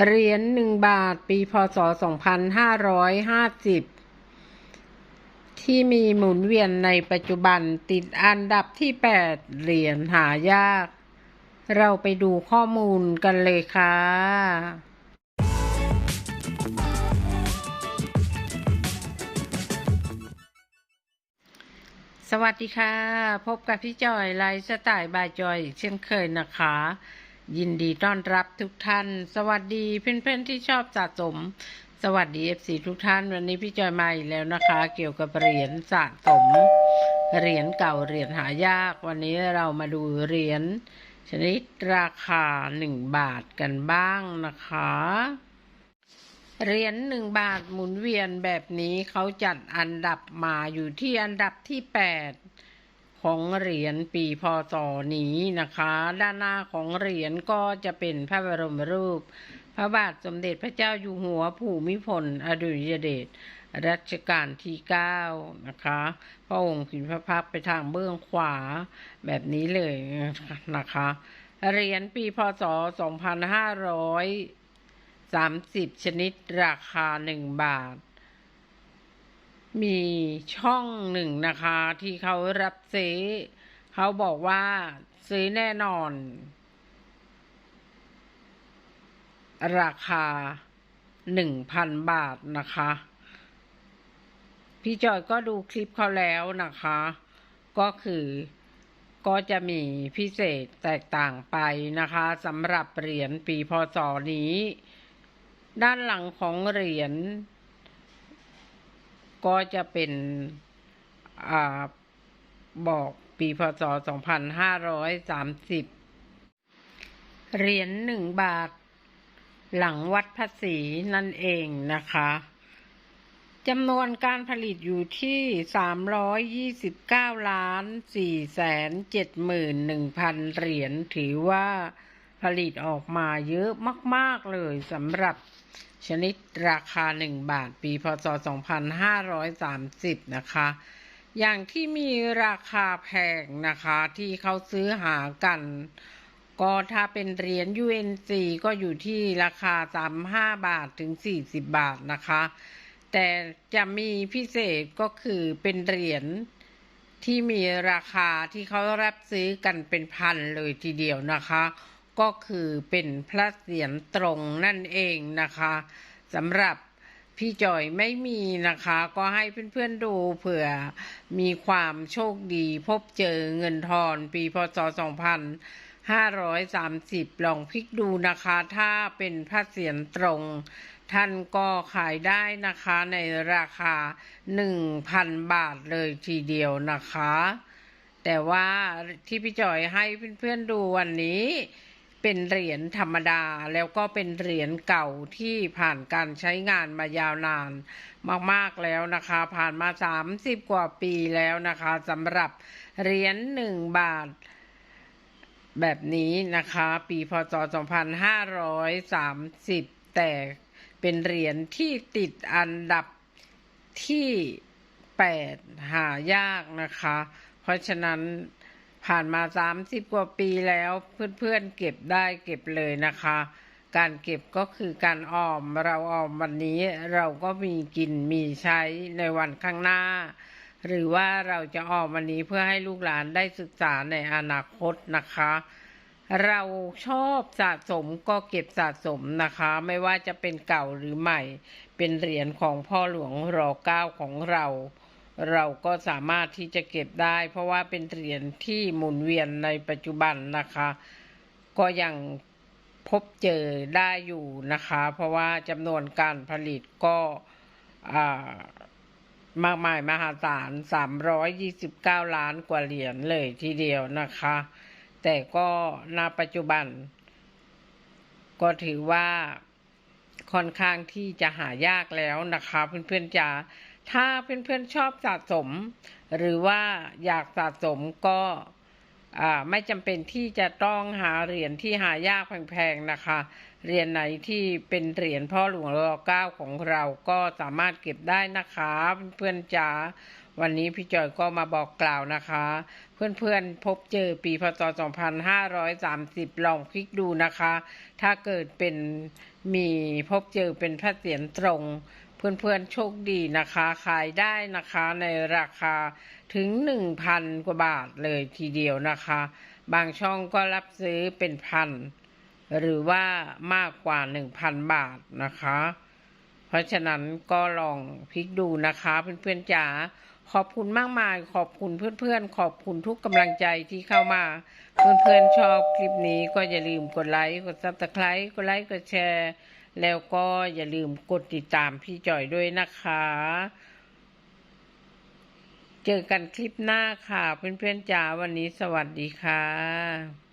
เหรียญหนึ่งบาท ปีพศ 2550 ที่มีหมุนเวียนในปัจจุบันติดอันดับที่ 8 เหรียญหายาก เราไปดูข้อมูลกันเลยค่ะสวัสดีค่ะ พบกับพี่จอยไลฟ์สไตล์บายจอยเช่นเคยนะคะ ยินดีต้อนรับทุกท่าน สวัสดีเพื่อนๆที่ชอบสะสม สวัสดีเอฟซีทุกท่าน วันนี้พี่จอยมาอีกแล้วนะคะ เกี่ยวกับเหรียญสะสม เหรียญเก่าเหรียญหายาก วันนี้เรามาดูเหรียญชนิดราคาหนึ่งบาทกันบ้างนะคะ เหรียญหนึ่งบาทหมุนเวียนแบบนี้เขาจัดอันดับมาอยู่ที่อันดับที่แปด ของเหรียญปีพศนี้นะคะ ด้านหน้าของเหรียญก็จะเป็นพระบรมรูป พระบาทสมเด็จพระเจ้าอยู่หัวภูมิพลอดุลยเดชรัชกาลที่เก้านะคะ พระองค์พิมพ์พระพักไปทางเบื้องขวาแบบนี้เลยนะคะเหรียญปีพศ 2500ชนิดราคาหนึ่งบาท มีช่องหนึ่งนะคะ ที่เขารับซื้อ เขาบอกว่าซื้อแน่นอน ราคาหนึ่งพันบาทนะคะ พี่จอยก็ดูคลิปเขาแล้วนะคะ ก็คือก็จะมีพิเศษแตกต่างไปนะคะสำหรับเหรียญปีพศนี้ ด้านหลังของเหรียญ ก็จะเป็นอาบอกปีพศ 2530 เหรียญหนึ่งบาท หลังวัดภาษีนั่นเองนะคะจำนวนการผลิตอยู่ที่ 329 ล้าน4แสน71,000เหรียญ ถือว่าผลิตออกมาเยอะมาก ๆ เลยสำหรับ ชนิดราคา 1 บาท ปีพศ 2530 นะคะ อย่างที่มีราคาแพงนะคะที่เขาซื้อหากัน ก็ถ้าเป็นเหรียญ UNC ก็อยู่ที่ราคา 35 บาทถึง 40 บาทนะคะ แต่จะมีพิเศษก็คือเป็นเหรียญที่มีราคาที่เขารับซื้อกันเป็นพันเลยทีเดียวนะคะ ก็คือเป็นพระเศียรตรงนั่นเองนะคะสำหรับพี่จอยไม่มีนะคะ ก็ให้เพื่อนๆดูเผื่อมีความโชคดีพบเจอเงินทอนปีพศ 2530 ลองพลิกดูนะคะ ถ้าเป็นพระเศียรตรง ท่านก็ขายได้นะคะในราคา 1,000 บาทเลยทีเดียวนะคะ แต่ว่าที่พี่จอยให้เพื่อนๆดูวันนี้ เป็นเหรียญธรรมดาแล้วก็เป็นเหรียญเก่าที่ผ่านการใช้งานมายาวนานมากๆแล้วนะคะ ผ่านมา 30 กว่าปีแล้วนะคะสำหรับเหรียญ1บาทแบบนี้นะคะ ปีพศ 2530 แต่เป็นเหรียญที่ติดอันดับที่ 8 หายากนะคะ เพราะฉะนั้น ผ่านมา30กว่าปีแล้วเพื่อนๆเก็บได้เก็บเลยนะคะ การเก็บก็คือการออมเราออมวันนี้เราก็มีกินมีใช้ในวันข้างหน้า หรือว่าเราจะออมวันนี้เพื่อให้ลูกหลานได้ศึกษาในอนาคตนะคะ เราชอบสะสมก็เก็บสะสมนะคะ ไม่ว่าจะเป็นเก่าหรือใหม่ เป็นเหรียญของพ่อหลวงรอเก้าของเรา เราก็สามารถที่จะเก็บได้ เพราะว่าเป็นเหรียญที่หมุนเวียนในปัจจุบันนะคะ ก็ยังพบเจอได้อยู่นะคะ เพราะว่าจำนวนการผลิตก็อ่ามากมายมหาศาล 329 ล้านกว่าเหรียญเลยทีเดียวนะคะ แต่ก็ณปัจจุบัน ก็ถือว่าค่อนข้างที่จะหายากแล้วนะคะ เพื่อนๆจะ ถ้าเพื่อนๆชอบสะสม หรือว่าอยากสะสมก็ไม่จำเป็นที่จะต้องหาเหรียญที่หายากแพงๆนะคะ เหรียญไหนที่เป็นเหรียญพ่อหลวงรอเก้าของเราก็สามารถเก็บได้นะคะ เพื่อนๆจ๋าวันนี้พี่จอยก็มาบอกกล่าวนะคะ เพื่อนๆพบเจอปีพศ 2530 ลองคลิกดูนะคะ ถ้าเกิดเป็นมีพบเจอเป็นพระเสียรตรง เพื่อนๆโชคดีนะคะ ขายได้นะคะในราคาถึง 1,000 กว่าบาทเลยทีเดียวนะคะ บางช่องก็รับซื้อเป็นพันหรือว่ามากกว่า 1,000 บาทนะคะ เพราะฉะนั้นก็ลองพลิกดูนะคะเพื่อนๆจ๋าขอบคุณมากมาย ขอบคุณเพื่อนๆ ขอบคุณทุกกำลังใจที่เข้ามา เพื่อนๆชอบคลิปนี้ก็อย่าลืมกดไลค์ กดซับสไครต์กดไลค์ กดแชร์ แล้วก็อย่าลืมกดติดตามพี่จอยด้วยนะคะ เจอกันคลิปหน้าค่ะ เพื่อนๆจ๋าวันนี้สวัสดีค่ะ